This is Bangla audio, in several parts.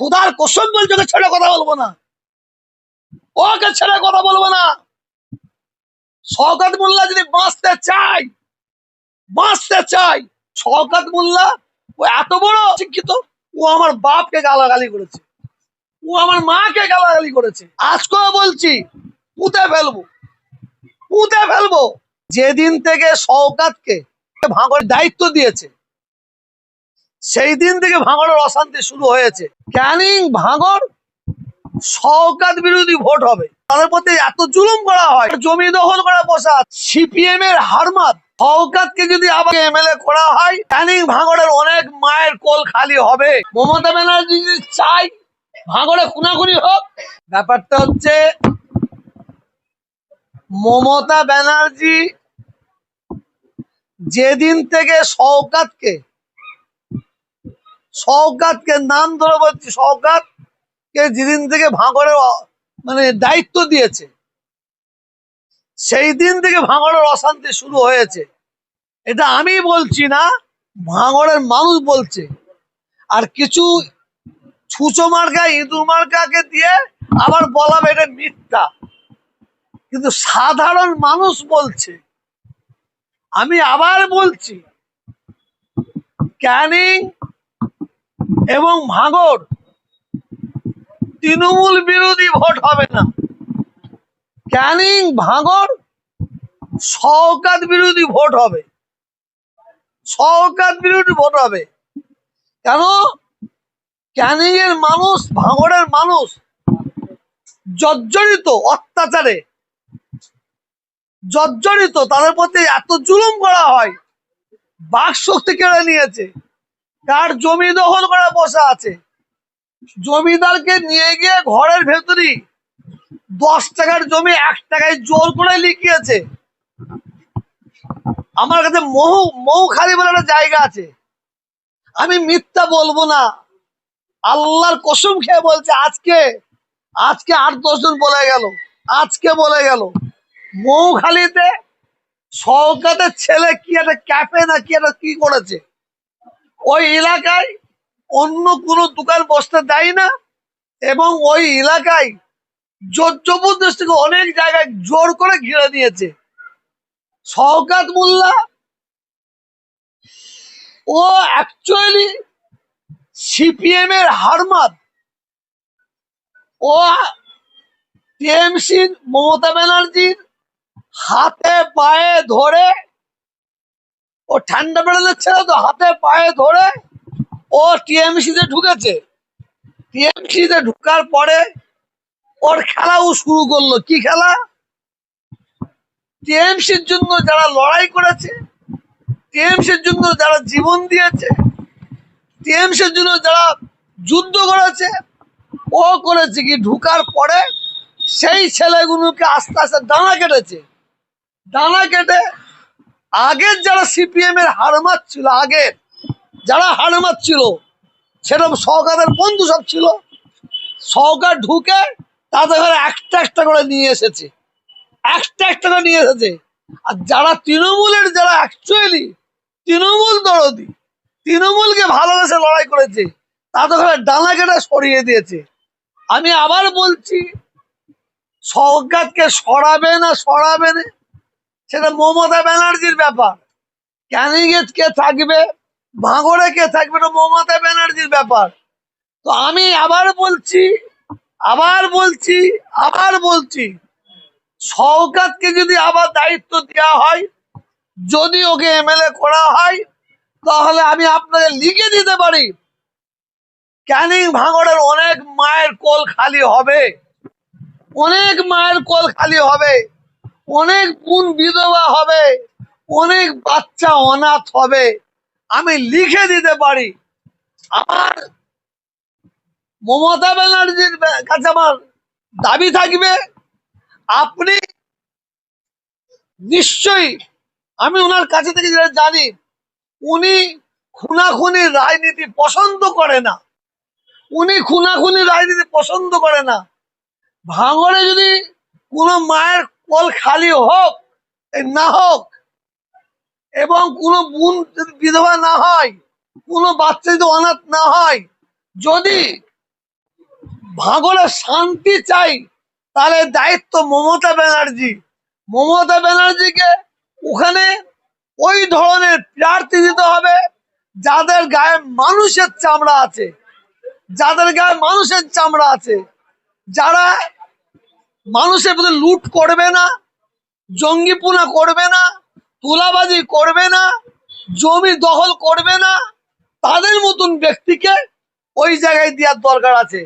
খুদার কোশ্চেন বলছে ওকে ছেড়ে কথা বলব না। ওকে ছেড়ে কথা বলব না। শওকত মোল্লা যদি বাঁচতে চাই বাঁচতে চাই শওকত মোল্লা ও এত বড় শিক্ষিত ও আমার বাপকে গালাগালি করেছে। ও আমার মাকে গালাগালি করেছে। আজকেও বলছি, পুঁতে ফেলব। পুঁতে ফেলব। যেদিন থেকে শওকাতকে ভাঙড়ের দায়িত্ব দিয়েছে সেই দিন থেকে ভাঙড়ের অশান্তি শুরু হয়েছে। ক্যানিং ভাঙড় শওকাত বিরোধী ভোট হবে। তাদের প্রতি এত জুলুম করা হয়, জমি দখল করা বসা, সিপিএম এর হারমাত শওকাতকে যদি আবার এমএলএ করা হয়, ক্যানিং ভাঙড়ের অনেক মায়ের কোল খালি হবে। মমতা ব্যানার্জি যদি চাই ভাঙড়ে খুনাখুনি হোক। ব্যাপারটা হচ্ছে, মমতা ব্যানার্জি যেদিন থেকে শওকাতকে শওকাতকে নাম ধরে বলছি শওকাত কে যেদিন থেকে ভাঙড়ের মানে দায়িত্ব দিয়েছে সেই দিন থেকে ভাঙড়ের অশান্তি শুরু হয়েছে। এটা আমি বলছি না, ভাঙড়ের মানুষ বলছে। আর কিছু ছুচো মার্কা, ইঁদুর মার্কাকে দিয়ে আবার বলাবে এটা মিথ্যা। কিন্তু সাধারণ মানুষ বলছে। আমি আবার বলছি, ক্যানিং এবং ভাঙড় তৃণমূল বিরোধী ভোট হবে না। ক্যানিং ভাঙড় শওকাত বিরোধী ভোট হবে। শওকাত বিরোধী ভোট হবে। কেন? ক্যানিং এর মানুষ ভাঙড়ের মানুষ জর্জরিত অত্যাচারে। জর্জরিত, তাদের প্রতি এত জুলুম করা হয়। বাক শক্তি কেড়ে নিয়েছে। কার জমি দখল করা বসা আছে। জমিদারকে নিয়ে গিয়ে ঘরের ভেতরই দশ টাকার জমি এক টাকায় জোর করে লিখিয়েছে। আমার কাছে মহু মৌখালি বলে একটা জায়গা আছে। আমি মিথ্যা বলব না। আল্লাহর কসম খেয়ে বলছে, আজকে আজকে আট, দশ জন বলে গেল, আজকে বলে গেল। মৌখালিতে সরকারের ছেলে কি একটা ক্যাফে না কি একটা কি করেছে? ওই এলাকায় অন্য কোনো দোকান বসতে দেয় না এবং ওই এলাকায় জোর জবরদস্তিকে অনেক জায়গায় জোর করে ঘিরে দিয়েছে শওকাত মোল্লা, ও অ্যাকচুয়ালি সিপিএম এর হারমাত ও টিএমসি মমতা ব্যানার্জির হাতে পায়ে ধরে ও ঠান্ডা বেড়ালে ছেলে তো হাতে পায়ে ধরে? ও টিএমসি তে ঢুকেছে। টিএমসি তে ঢুকার পরে ওর খেলাও শুরু করল। কি খেলা? টিএমসির জন্য যারা লড়াই করেছে, টিএমসির জন্য যারা জীবন দিয়েছে, টিএমসির জন্য যারা যুদ্ধ করেছে, ও করেছে কি? ঢুকার পরে সেই ছেলেগুলোকে আস্তে আস্তে দানা কেটেছে। দানা কেটে আগের যারা সিপিএম এর হারমাত ছিল আগের যারা হারমাত ছিল সেরকম সহকারের বন্ধু সব ছিল। সহকার ঢুকে তাদের ঘরে একটা একটা করে নিয়ে এসেছে। একটা একটা করে নিয়ে এসেছে। আর যারা তৃণমূলের, যারা অ্যাকচুয়ালি তৃণমূল দরদি, তৃণমূলকে ভালোবেসে লড়াই করেছে, তাদের ঘরে ডানা কেটে সরিয়ে দিয়েছে। আমি আবার বলছি সরকারকে সরাবে না সরাবে না। সেটা মমতা ব্যানার্জির ব্যাপার। ক্যানিংয়ে কে থাকবে? ভাঙড়ে কে থাকবে? না মমতা ব্যানার্জির ব্যাপার। তো আমি আবার বলছি আবার বলছি আবার বলছি সৌকাতকে যদি আবার দায়িত্ব দেওয়া হয়, যদি ওকে এমএলএ করা হয়, তাহলে আমি আপনাকে লিখে দিতে পারি। ক্যানিং ভাঙড়ের অনেক মায়ের কোল খালি হবে? অনেক মায়ের কোল খালি হবে। অনেক বোন বিধবা হবে, অনেক বাচ্চা অনাথ হবে, আমি লিখে দিতে পারি। আমার মমতা ব্যানার্জির কাছে আমার দাবি থাকবে, আপনি নিশ্চয়ই, আমি ওনার কাছে থেকে যেটা জানি, উনি খুনাখুনি রাজনীতি পছন্দ করে না। উনি খুনাখুনি রাজনীতি পছন্দ করে না। ভাঙড়ে যদি কোনো মায়ের কল খালি হোক না হোক, এবং কোনো বোন বিধবা না হয়, কোনো বাচ্চা যদি অনাথ না হয়, যদি ভাগলে শান্তি চাই, তাহলে দায়িত্ব মমতা ব্যানার্জি। মমতা ব্যানার্জিকে ওখানে ওই ধরনের প্রার্থী দিতে হবে, যাদের গায়ে মানুষের চামড়া আছে, যাদের গায়ে মানুষের চামড়া আছে, যারা মানুষের প্রতি লুট করবে না জঙ্গিপুনা করবে না, তুলাবাজি করবে না, জমি দখল করবে না, তাদের মতন ব্যক্তিকে ওই জায়গায় দেওয়ার দরকার আছে।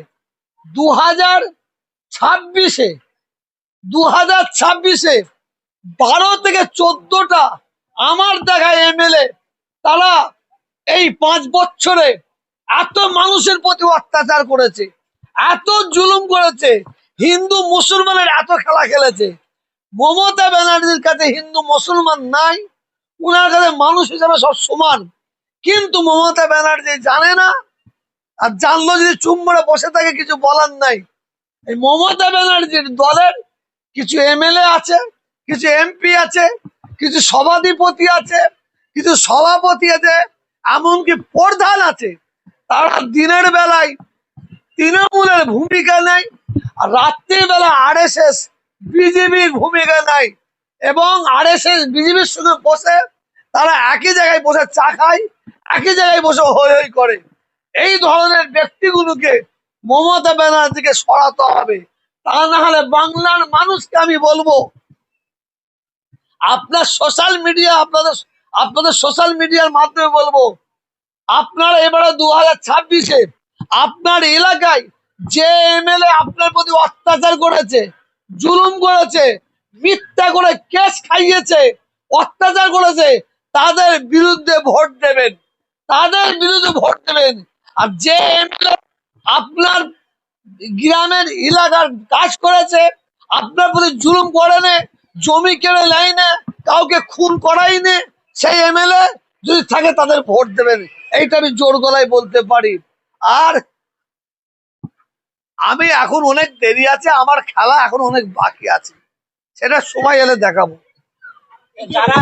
দু হাজার ছাব্বিশে দু হাজার ছাব্বিশে বারো থেকে চোদ্দটা আমার দেখা এমএলএ, তারা এই পাঁচ বছরে এত মানুষের প্রতি অত্যাচার করেছে, এত জুলুম করেছে হিন্দু মুসলমানের এত খেলা খেলেছে। মমতা ব্যানার্জির কাছে হিন্দু মুসলমান নাই, উনার কাছে মানুষ হিসাবে সব সমান। কিন্তু মমতা ব্যানার্জি জানে না, আর জানলো যদি চুম্বরে বসে থাকে, কিছু বলার নাই। এই মমতা ব্যানার্জির দলের কিছু এমএলএ আছে, কিছু এমপি আছে, কিছু সভাধিপতি আছে, কিছু সভাপতি আছে, এমনকি প্রধান আছে। তারা দিনের বেলায় তৃণমূলের ভূমিকা নেয় আর এস এস বিজেপির ভূমিকা নেয় এবং আর এস এস বিজেপির সঙ্গে বসে, তারা একই জায়গায় বসে চা খায়, একই জায়গায় বসে হই হই করে। এই ধরনের ব্যক্তিগুলোকে মমতা ব্যানার্জিকে সরাতে হবে। তা না হলে বাংলার মানুষকে আমি বলব, আপনার সোশ্যাল মিডিয়া আপনাদের আপনাদের সোশ্যাল মিডিয়ার মাধ্যমে বলব, আপনারা এবারে দু হাজার ছাব্বিশে আপনার এলাকায় যে এমএলএ আপনার প্রতি অত্যাচার করেছে, জুলুম করেছে, মিথ্যা করে কেস খাইয়েছে, অত্যাচার করেছে, তাদের বিরুদ্ধে ভোট দেবেন। তাদের বিরুদ্ধে ভোট দেবেন। আর যে এমএলএ আপনার গ্রামের এলাকার কাজ করেছে, আপনার প্রতি জুলুম করেনি জমি কেড়ে লাইনে কাউকে খুন করাইনি সেই এমএলএ যদি থাকে তাদের ভোট দেবেন। এইটা আমি জোর গলায় বলতে পারি। আর আমি এখন অনেক দেরি আছে আমার খেলা এখন অনেক বাকি আছে। সেটা সময় এলে দেখাবো। যারা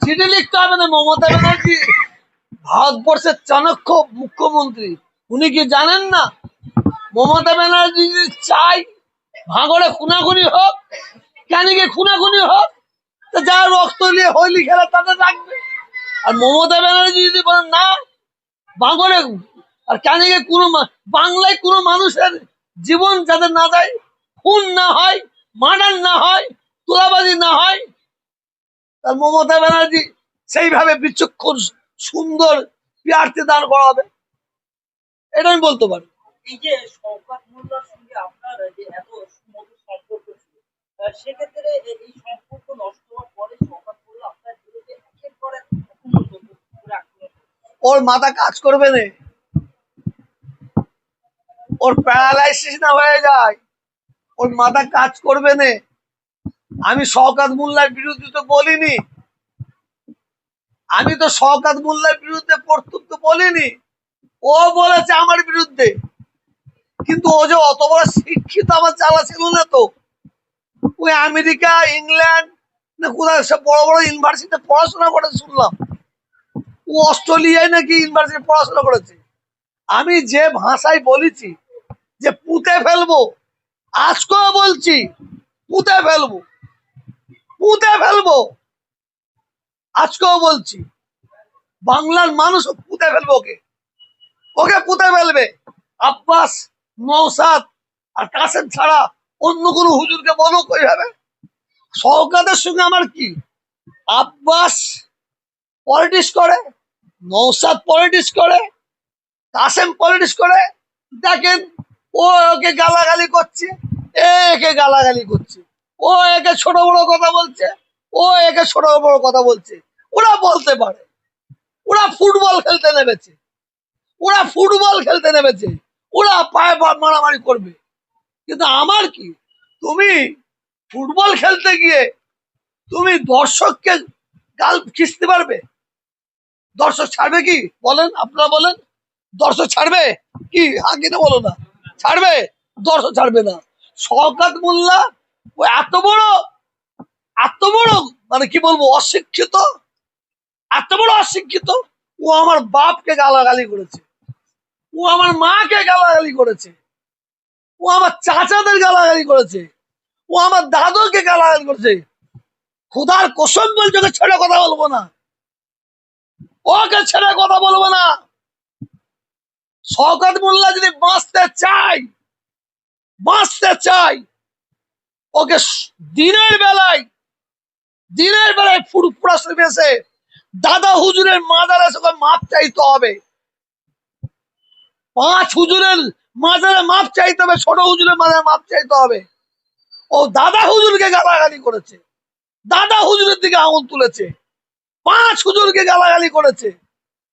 চিঠি লিখতে হবে না মমতা ব্যানার্জি ভারতবর্ষের চাণক্য মুখ্যমন্ত্রী। উনি কি জানেন না? মমতা ব্যানার্জি যদি চাই ভাঙড়ে খুনাখুনি হোক ক্যানিকে খুনাখুনি হোক যারা রক্ত নিয়ে হইলি খেলা তাদের রাখবে আর মমতা ব্যানার্জি যদি বলেন, না ভাঙড়ে আর ক্যানিকে কোনো বাংলায় কোনো মানুষের জীবন যাতে না যায়, খুন না হয়, মার্ডার না হয়, তোলাবাজি না হয়, তার মমতা ব্যানার্জি সেইভাবে বিচক্ষণ, সুন্দর প্রার্থী দাঁড় করাবে। এটা আমি বলতে পারি। এই যে সঙ্গে আপনার যে এত সম্পর্ক সেক্ষেত্রে এই সম্পর্ক নষ্ট হওয়ার পরে শওকত মোল্লা আপনার বিরুদ্ধে একের পর এক ওর মাথা কাজ করবে না। ওর প্যারালাইসিস না হয়ে যায়। ওর মাথা কাজ করবে না। আমি শওকাত মোল্লার বিরুদ্ধে তো বলিনি। আমি তো শওকাত মোল্লার বিরুদ্ধে কর্তৃত্ব বলিনি। ও বলেছে আমার বিরুদ্ধে। কিন্তু ও যে অত বড় শিক্ষিত আমার চালা ছিল না তো। ওই আমেরিকা, ইংল্যান্ড, না কোথায় সব বড় বড় ইউনিভার্সিটিতে পড়াশোনা করে শুনলাম। ও অস্ট্রেলিয়ায় নাকি ইউনিভার্সিটি পড়াশোনা করেছে। আমি যে ভাষায় বলেছি যে পুঁতে ফেলব, আজকেও বলছি পুঁতে ফেলব পুঁতে ফেলব, আজকেও বলছি। বাংলার মানুষ পুঁতে ফেলব ওকে। ওকে পুঁতে ফেলবে। আব্বাস নৌসাদ আর কাসেম ছাড়া অন্য কোনো হুজুরকে বলো কইভাবে সহকাদের সঙ্গে আমার কি? আব্বাস পলিটিক্স করে নৌসাদ পলিটিক্স করে, কাসেম পলিটিক্স করে। দেখেন, ও ওকে গালাগালি করছে, এ একে গালাগালি করছে, ও একে ছোট বড় কথা বলছে, ও একে ছোট বড় কথা বলছে। ওরা বলতে পারে। ওরা ফুটবল খেলতে নেমেছে। ওরা ফুটবল খেলতে নেমেছে। ওরা পায়ে মারামারি করবে। কিন্তু আমার কি? তুমি ফুটবল খেলতে গিয়ে তুমি দর্শককে গাল খিস্তে পারবে? দর্শক ছাড়বে কি? বলেন, আপনারা বলেন। দর্শক ছাড়বে? কি? হ্যাঁ কিনা বলো না। ছাড়বে? দর্শক ছাড়বে না। শওকাত মোল্লা ও এত বড় এত বড় মানে কি বলব, অশিক্ষিত, এত বড় অশিক্ষিত, ও আমার বাপকে গালাগালি করেছে। ও আমার মাকে গালাগালি করেছে। ও আমার চাচাদের গালাগালি করেছে। ও আমার দাদুকে গালাগালি করেছে। খুদার কসম বলছে, ওকে ছেড়ে কথা বলব না। ওকে ছেড়ে কথা বলব না। শওকত মোল্লা যদি বাঁচতে চাই বাঁচতে চাই ওকে দিনের বেলায় দিনের বেলায় ফুরফুরা এসে দাদা হুজুরের মাজারে এসে ওকে মাপ চাইতে হবে। পাঁচ হুজুরের মাজারে মাপ চাইতে হবে, ছোট হুজুরের মাজারে মাপ চাইতে হবে। ও দাদা হুজুরকে গালাগালি করেছে। দাদা হুজুরের দিকে আঙুল তুলেছে। পাঁচ হুজুরকে গালাগালি করেছে।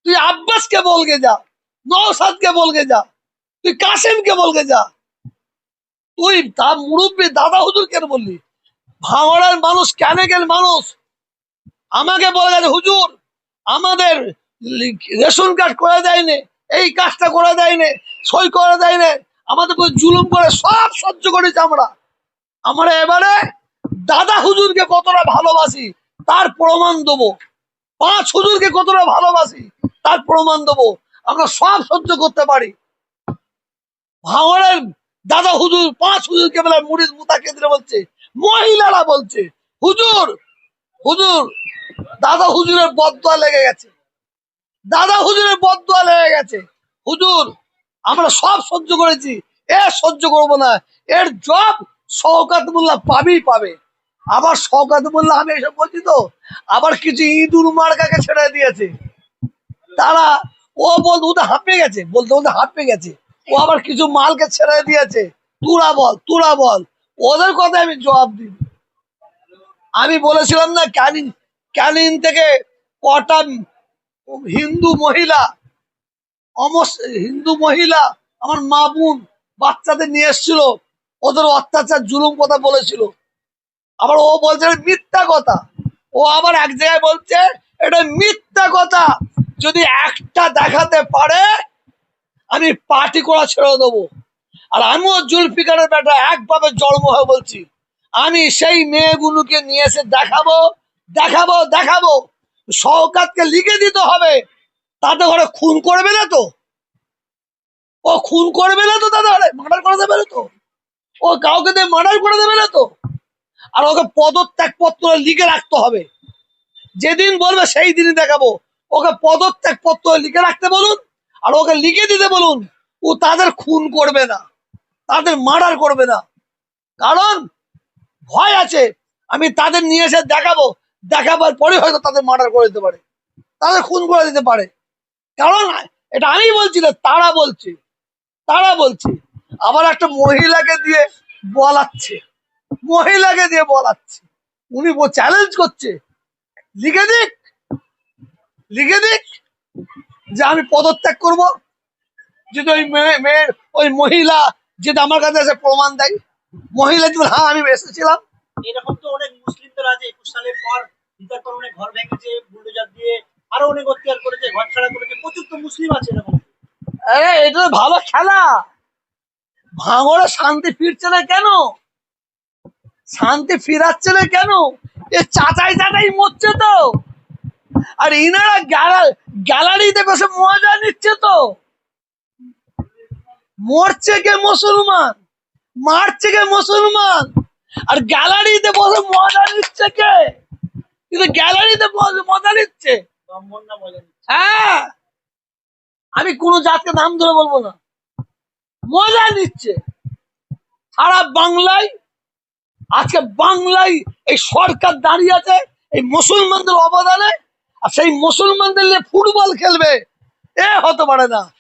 তুই আব্বাসকে বলকে যা নৌসাদকে বলকে যা, তুই কাসেমকে বলকে যা। তুই তা মুরব্বী দাদা হুজুর কেন বললি, ভাঙড়ার মানুষ কেন গেল মানুষ? আমাকে বলে গেছে হুজুর, আমাদের রেশন কার্ড করে দেয়নি, এই কাজটা করে দেয়নি সই করে দেয়নি আমাদের উপর জুলুম করে সব সহ্য করেছি আমরা। আমরা এবারে দাদা হুজুরকে কতটা ভালোবাসি, তার প্রমাণ দেবো। পাঁচ হুজুরকে কতটা ভালোবাসি, তার প্রমাণ দেবো। আমরা সব সহ্য করতে পারি। ভাঙড়ের দাদা হুজুর, পাঁচ হুজুরকে বেলা মুড়িদ মুতাকেন্দ্রে বলছে, মহিলারা বলছে, হুজুর হুজুর, দাদা হুজুরের বদয়া লেগে গেছে। দাদা হুজুরের বদয়া লেগে গেছে। হুজুর আমরা সব সহ্য করেছি। এ সহ্য করব না। এর জব শওকাত মোল্লা পাবেই পাবে। আবার শওকাত মোল্লা আমি এসব বলছি তো, আবার কিছু ইঁদুর মার্কাকে ছেড়ে দিয়েছে। তারা, ও বলতে ওদের হাঁপিয়ে গেছে, বলতে বলতে হাঁপিয়ে গেছে। ও আবার কিছু মালকে ছেড়ে দিয়েছে। তুরা বল তুরা বল। ওদের কথা আমি জবাব দিই। আমি বলেছিলাম না ক্যানিন ক্যানিন থেকে কটা হিন্দু মহিলা হিন্দু মহিলা, আমার মা বোন বাচ্চাদের নিয়ে এসেছিল। ওদের অত্যাচার জুলুম কথা বলেছিল। আবার ও বলছে মিথ্যা কথা। ও আবার এক জায়গায় বলছে, এটা মিথ্যা কথা। যদি একটা দেখাতে পারে, আমি পার্টি করা ছেড়ে দেবো। আর আমিও জুলফিকারের বেটা একভাবে জন্ম হয়ে বলছি, আমি সেই মেয়েগুলোকে নিয়ে এসে দেখাবো দেখাবো দেখাবো। সৌকাতকে লিখে দিতে হবে। তাতে ঘরে খুন করবে না তো? ও খুন করবে না তো তাদের ঘরে? মার্ডার করে দেবে না তো? ও কাউকে দিয়ে মার্ডার করে দেবে না তো? আর ওকে পদত্যাগ পত্র লিখে রাখতে হবে। যেদিন বলবে সেই দিনই দেখাবো। ওকে পদত্যাগ পত্র লিখে রাখতে বলুন, আর ওকে লিখে দিতে বলুন, ও তাদের খুন করবে না, তাদের মার্ডার করবে না। কারণ ভয় আছে। আমি তাদের নিয়ে এসে দেখাবো। দেখাবার পরে হয়তো তাদের মার্ডার করে দিতে পারে। তাদের খুন করে দিতে পারে। কারণ এটা আমি বলছি না, তারা বলছে তারা বলছে। আবার একটা মহিলাকে দিয়ে বলাচ্ছে, মহিলাকে দিয়ে বলাচ্ছে। উনি চ্যালেঞ্জ করছে। লিখে দিক লিখে দিক যে আমি পদত্যাগ করব। যদি ওই মেয়ে মেয়ের ওই মহিলা যদি আমার কাছে এসে প্রমাণ দেয়, মহিলা যদি হ্যাঁ আমি এসেছিলাম। এরকম তো অনেক মুসলিমদের আছে, একুশ সালের পর ঘর ভেঙেছে, বুলডোজার দিয়ে আরও অনেক অত্যাচার করেছে, ঘর ছাড়া করেছে, প্রচুর তো মুসলিম আছে এরকম। এটা তো ভালো খেলা। ভাঙড়ে শান্তি ফিরছে না কেন? শান্তি ফিরাচ্ছে না কেন? এ চাচাই চাচাই মরছে তো। আর ইনারা গ্যালা- গ্যালারিতে বসে মজা নিচ্ছে তো। মরছে কে মুসলমান? মারছে কে মুসলমান? আর গ্যালারিতে বসে মজা নিচ্ছে কে? কিন্তু গ্যালারিতে বসে মজা নিচ্ছে। হ্যাঁ! আমি কোন জাতকে নাম ধরে বলব না। মজা নিচ্ছে। সারা বাংলায়, আজকে বাংলায় এই সরকার দাঁড়িয়ে আছে, এই মুসলমানদের অবদানে, আর সেই মুসলমানদের নিয়ে ফুটবল খেলবে, এ হতে পারে না।